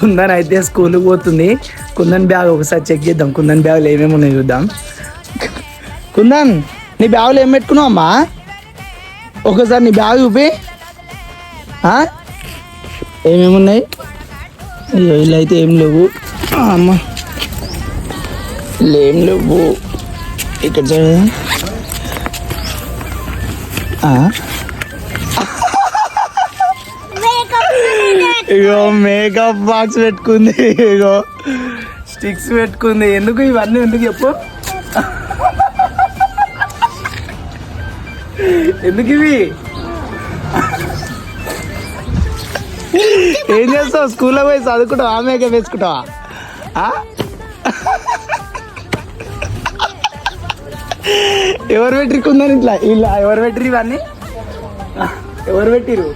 కుందన్ అయితే స్కూల్కి పోతుంది. కుందన్ బ్యాగ్ ఒకసారి చెక్ చేద్దాం. కుందన్ బ్యాగ్లో ఏమేమి ఉన్నాయి చూద్దాం. కుందన్ నీ బ్యాగులో ఏం పెట్టుకున్నావు అమ్మా? ఒకసారి నీ బ్యాగ్ చూపి. ఏమేమి ఉన్నాయి? వీళ్ళు అయితే ఏం లేవు. అమ్మ. ఏం లేవు. ఇక్కడ చూడదా ఇగో మేకప్ బాక్స్ పెట్టుకుంది ఇగో. స్టిక్స్ పెట్టుకుంది. ఎందుకు ఇవన్నీ ఎందుకు చెప్పు? ఎందుకు ఇవి? ఏం చేస్తావు? స్కూల్లో పోయి చదువుకుంటావా? ఆ మేకప్ వేసుకుంటావా? ఎవరు పెట్టిరుకుందని ఇట్లా? ఇలా ఎవరు పెట్టిరు ఇవన్నీ? ఎవరు పెట్టిరు